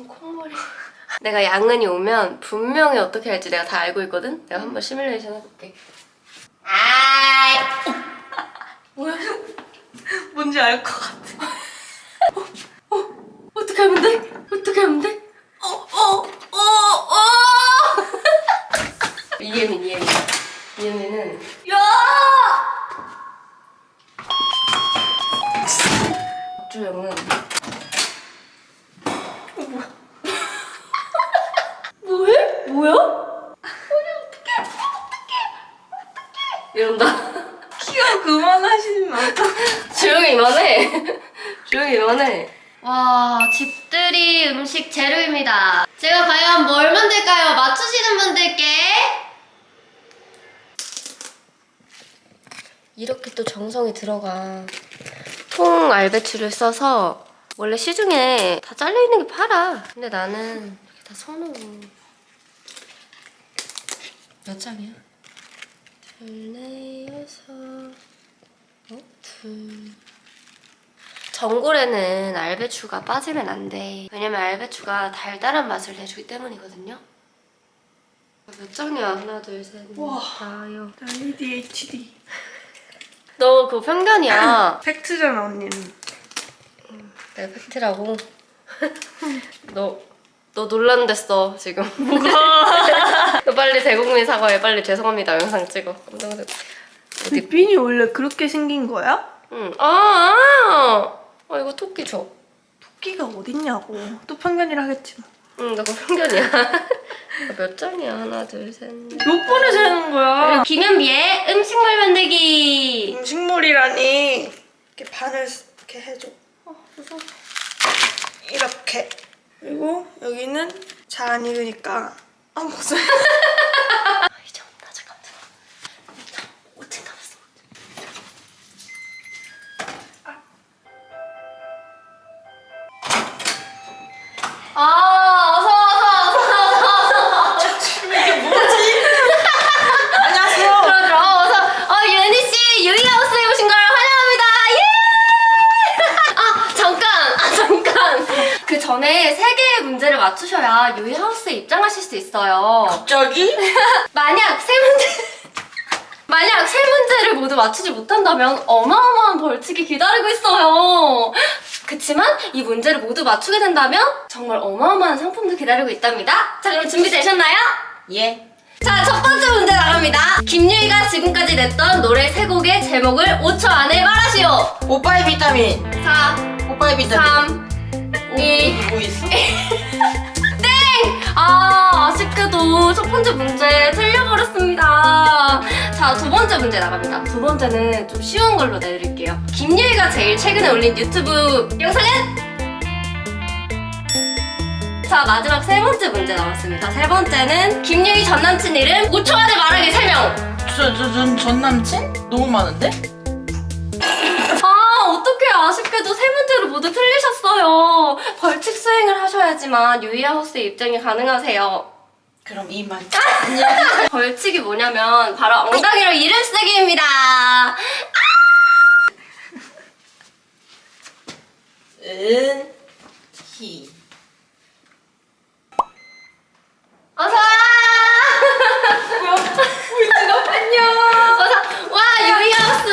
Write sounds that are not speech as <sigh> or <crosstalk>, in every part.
무슨 콧물이. <laughs> 내가 양은이 오면 분명히 어떻게 할지 내가 다 알고 있거든? 내가 한번 시뮬레이션 해볼게. 아이! <laughs> 뭐야? 뭔지 알 것 같아. <laughs> 어떻게 하면 돼? 어떻게 하면 돼? 어, 어, 어, 어! 이예민, 이예민. 이예민은 야! 박주영은 뭐해? 뭐야? 어떡해, 어떡해, 어떡해. 이런다. 키가 그만하시면 어떡해. 조용히 이만해. 이만해. 와, 집들이 음식 재료입니다. 제가 과연 뭘 만들까요? 맞추시는 분들께 이렇게 또 정성이 들어가. 통 알배추를 써서 원래 시중에 다 잘려 있는 게 팔아. 근데 나는 이렇게 다 손으로 몇 장이야? 둘, 넷, 여섯, 어? 둘. 전골에는 알배추가 빠지면 안 돼. 왜냐면 알배추가 달달한 맛을 내주기 때문이거든요. 몇 장이야? 하나, 둘, 셋, 넷, 와. 다섯. 나 ADHD. 너 그거 편견이야. <clears throat> 팩트잖아, 언니는. 내가 팩트라고. <laughs> 너, 너 논란됐어, 지금. 뭐가? <laughs> 너 빨리 대국민 사과해. 빨리 죄송합니다. 영상 찍어. 깜짝 놀랐어. 어디? 리빈이 원래 그렇게 생긴 거야? 응. 아, 아! 아, 이거 토끼 줘. 토끼가 어딨냐고. 또 편견이라 하겠지만. 응, 나 그거 편견이야. <laughs> 몇 장이야? 하나, 둘, 셋, 넷. 몇 번을 세는 거야? 김현비의 음식물 만들기. 음식물이라니. 이렇게 반을 이렇게 해줘. 어, 무서워. 이렇게. 그리고 여기는 잘 안 익으니까. 아. 아, <laughs> 입장하실 수 있어요. 갑자기? <laughs> 만약 세 문제 <laughs> 만약 세 문제를 모두 맞추지 못한다면 어마어마한 벌칙이 기다리고 있어요. 그치만 이 문제를 모두 맞추게 된다면 정말 어마어마한 상품도 기다리고 있답니다. 자 그럼 준비되셨나요? 예. 자 첫 번째 문제 나갑니다. 김유희가 지금까지 냈던 노래 세 곡의 제목을 5초 안에 말하시오. 오빠의 비타민. 4, 오빠의 비타민. 3, 2, 뭐 있어? <laughs> 아, 아쉽게도 첫 번째 문제 틀려버렸습니다. 자, 두 번째 문제 나갑니다. 두 번째는 좀 쉬운 걸로 내드릴게요. 김유희가 제일 최근에 올린 유튜브 영상은? 자, 마지막 세 번째 문제 나왔습니다. 세 번째는 김유희 전 남친 이름 5초 안에 말하기 3명. 저, 저, 전, 전 남친? 너무 많은데? 아, 아쉽게도 세 문제를 모두 틀리셨어요. 벌칙 수행을 하셔야지만 유희하우스에 입장이 가능하세요. 그럼 이만. 벌칙이 뭐냐면 바로 엉덩이로 이름 쓰기입니다. 은, 히. 어서 와! 안녕. 어서 와 유이하우스.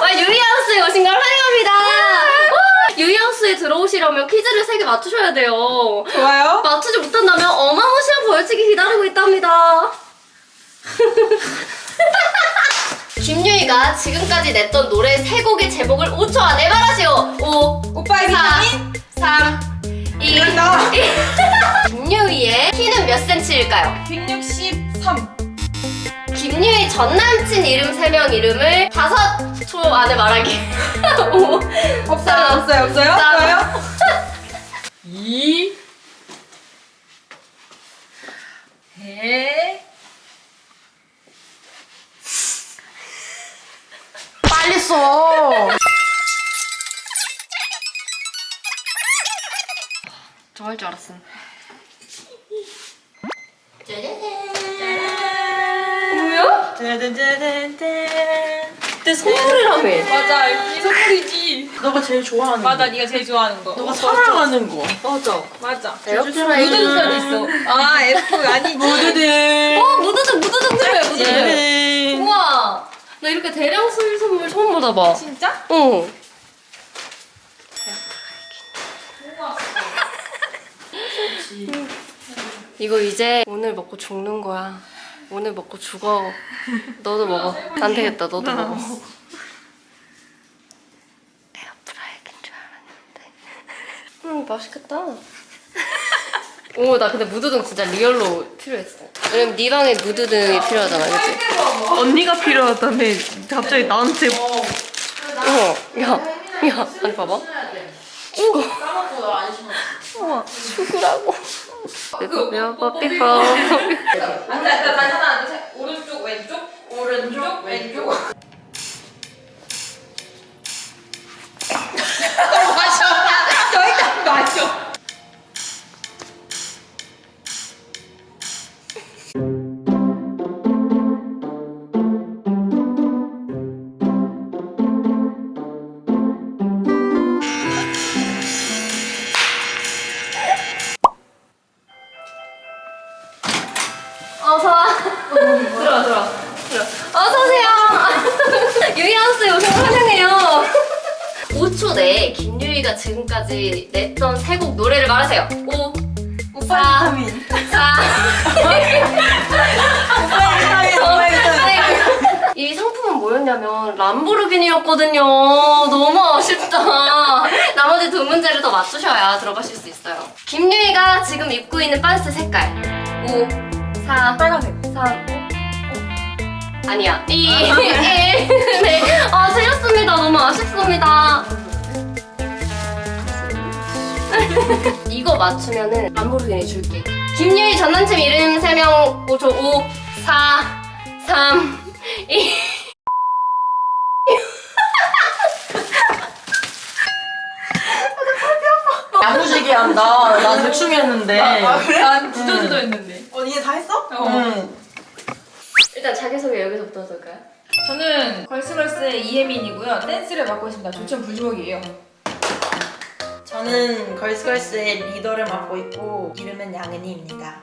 와 유이하우스에 오신 걸 환영합니다. 와, 유이하우스에 들어오시려면 퀴즈를 세 개 맞추셔야 돼요. 좋아요. 맞추지 못한다면 어마무시한 벌칙이 기다리고 있답니다. <laughs> 김유희가 지금까지 냈던 노래 세 곡의 제목을 5초 안에 말하시오. 5, 오빠의 4, 비타민? 3, 2, 이런다. 1. 김유희의 키는 몇 센치일까요? 163. 김유희 전 남친 이름 세 명 이름을 5초 안에 말하기. <laughs> 5, 없어요, 없어요, 없어요? 쌈. 없어요? 2. <laughs> 해. 빨리 써. 좋아할 줄 알았음. 짜자자잔 짠. 그때 선물이라며. 맞아, 이 선물이지. 너가 제일 좋아하는 맞아, 거. 네가 제일 좋아하는 거. 너가 사랑하는 거. 맞아. 맞아. 무드등까지 있어. 아, F 아니지. 모두들. <laughs> 어 무드등 무드등 그래 무드등. 네. 우와. 나 이렇게 대량 술 선물 처음 받아봐. 진짜? 어. <laughs> 이거 이제 오늘 먹고 죽는 거야. 오늘 먹고 죽어. 너도 먹어. 안 되겠다. 너도 먹어. 에어프라이기인 줄 알았는데. 음 맛있겠다. <laughs> 오, 나 근데 무드등 진짜 리얼로 필요했어. 왜냐면 네 방에 무드등이 필요하잖아, 그치? 언니가 필요하다며 갑자기 나한테 어, 야, 야, 아니 봐봐. 이거. 까먹고 안. 우와, 죽으라고. 삐뽀 삐뽀. 앉아, 앉아, 다시 하나, 둘, 셋. 오른쪽, 왼쪽. 오른쪽, 왼쪽. <laughs> <laughs> 지금까지 냈던 세 곡 노래를 말하세요. 5, 오빠 비타민 4, <laughs> 오빠 비타민 오빠 비타민 이 상품은 뭐였냐면 람보르기니였거든요. 너무 아쉽다. 나머지 두 문제를 더 맞추셔야 들어가실 수 있어요. 김유희가 지금 입고 있는 반스 색깔 5, 4, 빨간색 3, 아니야 2, 1, 네. 아 틀렸습니다. 너무 아쉽습니다. <laughs> 이거 맞추면은 람보르기니 줄게. 김유희 전 남친 이름 3명 5초 5, 4, 3, 2. 야무지게 한다. 나 대충 했는데. 난 주저주저 했는데. 언니 다 했어? 어. 응. 일단 자기소개 여기서부터 할까요? 저는 걸스걸스의 이혜민이고요. 댄스를 맡고 있습니다. 조천 불주먹이에요. 저는 걸스걸스의 리더를 맡고 있고 이름은 양은이입니다.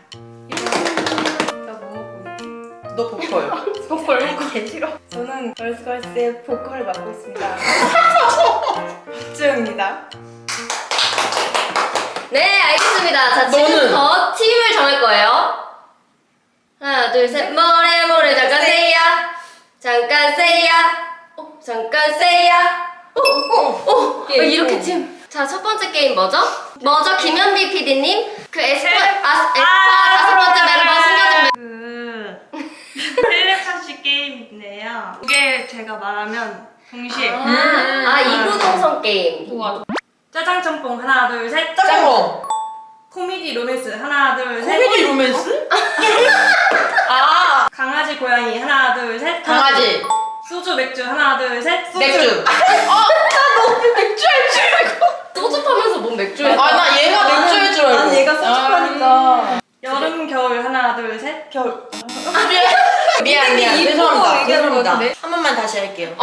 너 보컬. <laughs> 보컬? 먹고 싫어. 저는 걸스걸스의 보컬을 맡고 있습니다. 박지영입니다. 네 알겠습니다. 자? 지금부터 팀을 정할 거예요. 하나 둘 셋. 모래 모래. 잠깐 세야. 잠깐 세야. 어, 잠깐 세야. 오 오오 예, 이렇게 어. 팀 자 첫 번째 게임 뭐죠? 먼저 김현비 PD님 그 에스파 아, 에스파 아, 다섯 번째 멤버 숨겨진 멤버 그 텔레파시 게임인데요 이게 제가 말하면 동시에 음. 아 이구동성 게임 우와. 짜장 짬뽕 하나 둘셋 짱거. 코미디 로맨스 하나 둘 셋 코미디 로맨스? 아 강아지 고양이 하나 둘 셋 강아지. 소주 맥주. 하나 둘셋. 맥주. 소주 파면서 뭔 맥주야 아 나 얘가 맥주일 줄 알고. 난 얘가 소주파니까. 아. 여름 겨울. 하나 둘 셋. 겨울. 미안 미안. 이거 죄송합니다 같은데? 한 번만 다시 할게요.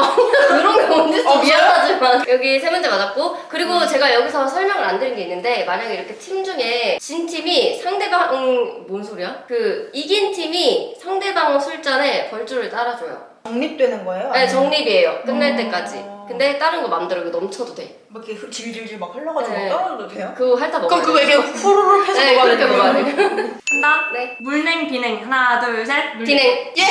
그런 게 어, 미안. 미안하지만. 여기 세 문제 맞았고. 그리고 제가 여기서 설명을 안 드린 게 있는데 만약에 이렇게 팀 중에 진 팀이 상대방 음, 뭔 소리야? 그 이긴 팀이 상대방 술잔에 벌주를 따라줘요. 독립되는 거예요? 네 정립이에요. 끝날 어. 때까지. 근데 다른 거 맘대로 이거 넘쳐도 돼. 뭐 이렇게 흐- 질질질 막 흘러가지고 네. 떨어져도 돼요? 그거 핥아 먹어야 그럼 그거 돼. 이렇게 후루룩 해서 네 먹어야 그렇게 되는 먹어야 거야 돼. 한다 네 물냉 비냉 하나 둘셋 비냉. 예!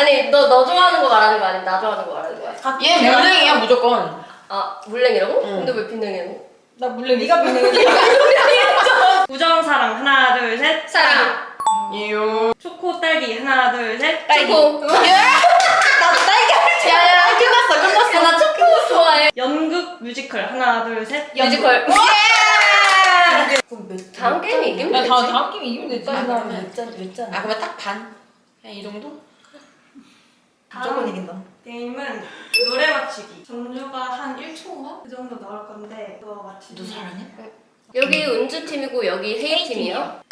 아니 너 너 좋아하는 거 말하는 거 아니면 나 좋아하는 거 말하는 거야? 얘 물냉이야 무조건 아 물냉이라고? 응. 근데 왜 비냉이라고? 나 물론 네가 비는 <laughs> 우정 사랑 하나 둘 셋 사랑. 이요 초코 딸기 하나 둘셋 초코. 야야 끝났어 끝났어 나 초코 좋아해. 연극 뮤지컬 하나 둘 셋 뮤지컬. 예! 다음 게임이 이기면 나 되지. 다음 다음 게임 이기면 되지. 아 그러면 딱 반? 그냥 이 정도? 무조건 이긴다 게임은 노래 맞추기 전주가 한 1초인가? 그 정도 나올 건데 그거 맞추기 너 잘하냐? 여기 은주 팀이고 여기 헤이 팀이요.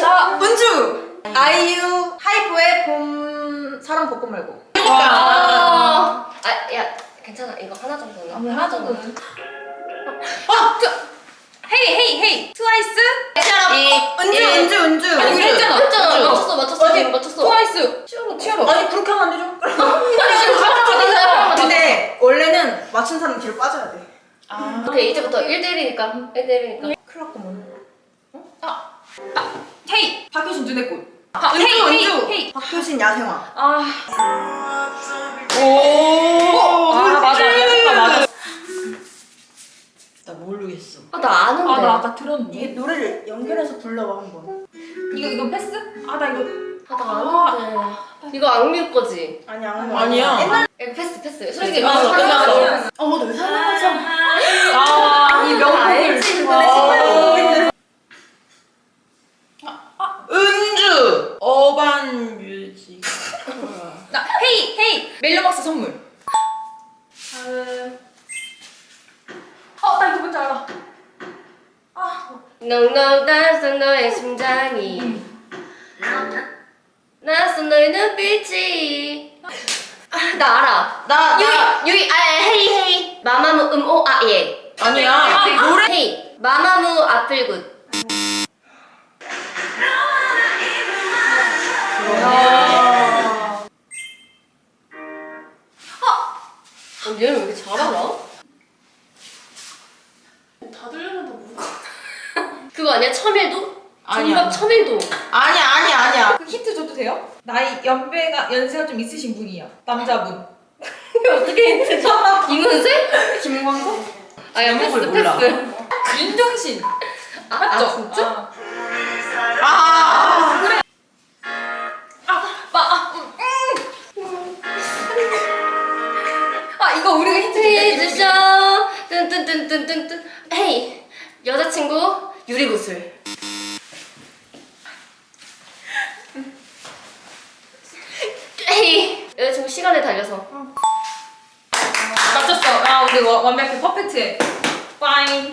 나 은주. 아이유 하이브의 봄 사랑 벚꽃 말고. 아, 아, 야, 괜찮아. 이거 하나 정도는. 아무 하나 정도는. 아, 헤이 헤이 헤이 트와이스 이, 은주, 이- 은주, 은주. 아니, 우리 했잖아. 했잖아. 은주. 맞췄어, 맞췄어. 어디? 맞췄어. 트와이스. 치어로, 치어로. 아니, 그렇게 하면 안 되죠? <laughs> 근데 근데 원래는 맞춘 사람 뒤로 빠져야 돼. 아. 오케이, 이제부터 1대1이니까. 1대1이니까. 큰일 났구먼. 헤이. 박효신 눈의 꽃. 아, 은주, 헤이, 헤이, 은주. 헤이. 박효신 야생화. 아. 오. 아 맞아. 야, 맞아. 나 모르겠어. 아, 나 아는데. 아 나 아까 들었는데. 이게 노래를 연결해서 불러봐 한번. 이거 이거 패스? 아 나 이거. 아, 나 아는데. 이거 악뮤 거지? 아니야. 아니야. 옛날. 이거 패스, 패스. 솔직히 끝났어, 말해서 끝났어. 어, 너 살아가자. 아. 이 명곡을. 알지, 아. 근데 은주. 어반 뮤직. 나 헤이 헤이 멜로망스 선물. 다음. 어 나 이거 뭔지 알아. 넉넉 낯선 너의 심장이 낯선 너의 눈빛이 아, 나 알아 나, 나. 유이 유이 아 헤이 헤이 마마무 음오 아 예 아니야. 노래 헤이 마마무 아플 굿 그거 아니야? 아니야. 정답 첨일도 아니야, 아니야, 아니야. 그 힌트 줘도 돼요? 나이 연배가 연세가 좀 있으신 분이야. 남자분. <laughs> 어떻게 힌트 줘? <laughs> 이문세? 김광석? 아야 패스 제목을 몰라. 패스 윤종신. 아, 맞죠? 아 진짜? 아. 아. 아, 음. 아 이거 우리가 힌트 줄게. 퀴즈쇼 뜬뜬뜬뜬뜬뜬 헤이 여자친구 유리구슬 헤이 여자친구 시간에 달려서 맞췄어. 아 우리 와- 완벽해 퍼펙트해. 빠잉.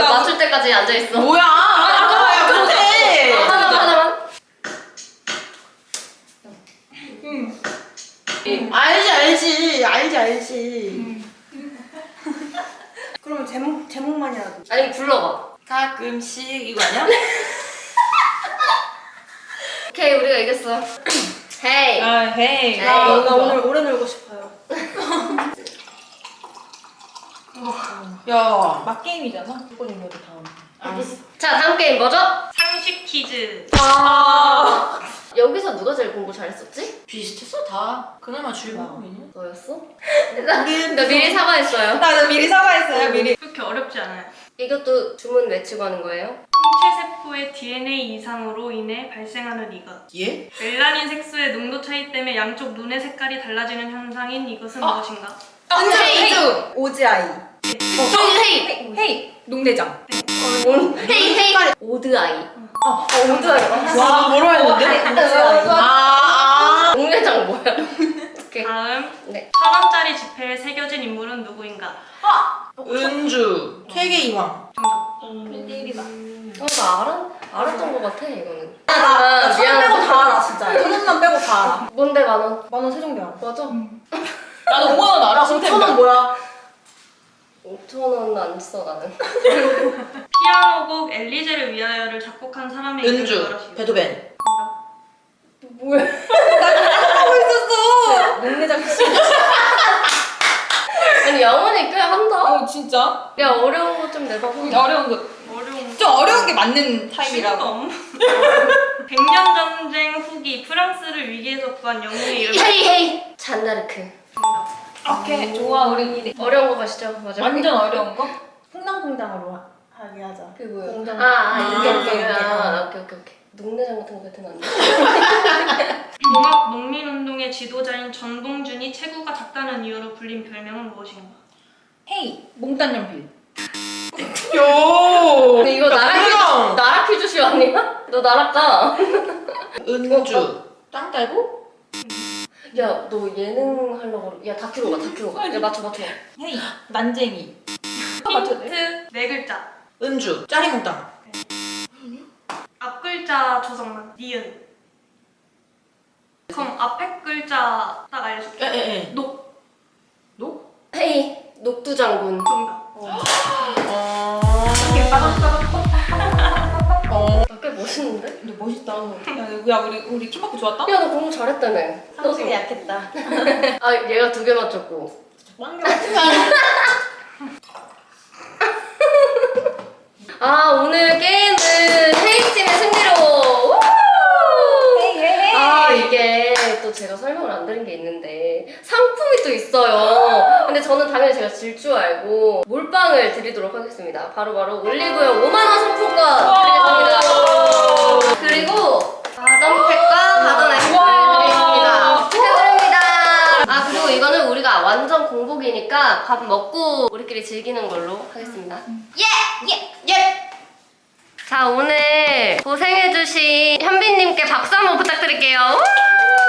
야, 맞출 때까지 앉아있어 뭐야? 아, 야, 못해. 하나만 하나만 음. 알지, 알지. 알지, 알지. 그러면 제목, 제목만이라도. 아니 불러봐 가끔씩 이거 아니야? <laughs> 오케이 우리가 이겼어 <clears throat> 헤이 아 헤이. 아, 나, 나나 오늘 오래 놀고 싶어요. 야. 막 게임이잖아. 이건 이거도 다음. 알았어. 자 다음 게임 뭐죠? 상식 퀴즈 아. 여기서 누가 제일 공부 잘했었지? 비슷했어, 다. 그나마 주인공이네. 너였어? <laughs> 나, 나 미리 사과했어요 나는 미리 사과했어요. 미리. 그렇게 어렵지 않아요 이것도 주문 외치고 하는 거예요? 홍채세포의 DNA 이상으로 인해 발생하는 이것 예? 멜라닌 색소의 농도 차이 때문에 양쪽 눈의 색깔이 달라지는 현상인 이것은 아. 무엇인가? 은주 헤이. 은주. 오지아이. 헤이 헤이 헤이. 농내장. 헤이 헤이 오드아이 어 오지아이. 와, 뭐라 했는데? 아, 아. 동네장 뭐야? <laughs> 오케이 다음 네. 천 원짜리 지폐에 새겨진 인물은 누구인가? 은주. 세계 이왕. 정답 1대1이다. 어, 나 알아, 알았던 것 같아 이거는 나, 나, 천. 빼고 다 알아, 진짜. <laughs> 천 원만 빼고 다 알아. 뭔데 만 원? 만 원 세종대 알아. 맞아 나도 5만 원 알아. 천원 뭐야? 5천원 안 써 나는 피아노곡 엘리제를 위하여를 작곡한 사람의 이름을 은주. 말하시오 베토벤. 뭐야 농내장 씨. 아니 양원이 꽤 한다 어 진짜? 야 어려운 거 좀 내봐 어려운 거. 어려운 좀 어려운 게 맞는 타입이라고. 백년 전쟁 후기 프랑스를 위기에서 구한 영웅의 이름 헤이 헤이 잔나르크 정답 오케이 좋아 우리 이래. 어려운 거 가시죠 맞아 완전 어려운 거? 퐁당퐁당으로 하- 하게 하자. 뭐야? 공장. 아, 아 아, 이게 오케이, 오케이 오케이. 아 오케이 오케이 오케이 농내장 같은 거 안돼 동학 농민운동의 지도자인 전봉준이 체구가 작다는 이유로 불린 별명은 무엇인가? 헤이 몽땅 연필. 요. 근데 이거 나라 퀴즈. 나라 퀴즈 쇼 아니야? 너 나라 까 은주. 땅 딸고? 야 너 예능 하려고 그러- 야 다큐로 가 다큐로 가 야 맞춰 맞춰 헤이 난쟁이. 힌트 네 글자 은주. 짜리몽땅. 앞 글자 조성만 니은 그럼 앞에 글자 딱 알려줄게. 에에에. 녹. 녹? 헤이 녹두장군. 정답. 어. 이렇게 꽤 멋있는데? 근데 멋있다. 야, 야 우리 우리 키마크 좋았다? 야너 공부 잘했다며. 너도. 상식이 약했다. <laughs> 아 얘가 두 개 맞췄고. 거. <laughs> 아 오늘 게임은 헤이팀의 승리로. 우! 아 이게 또 제가 설명을 안 드린 게 있는데 상품이 또 있어요. 근데 저는 당연히 제가 질 줄 알고 몰빵을 드리도록 하겠습니다. 바로바로 올리브영 5만 원 상품권 드리겠습니다. 그리고 바던팩과 바던 아이스크림 드리겠습니다. 축하드립니다. 아 그리고 이거는 우리가 완전 공복이니까 밥 먹고 우리끼리 즐기는 걸로 하겠습니다. 예! 예! 예! 자 오늘 고생해주신 현빈님께 박수 한번 부탁드릴게요. 우!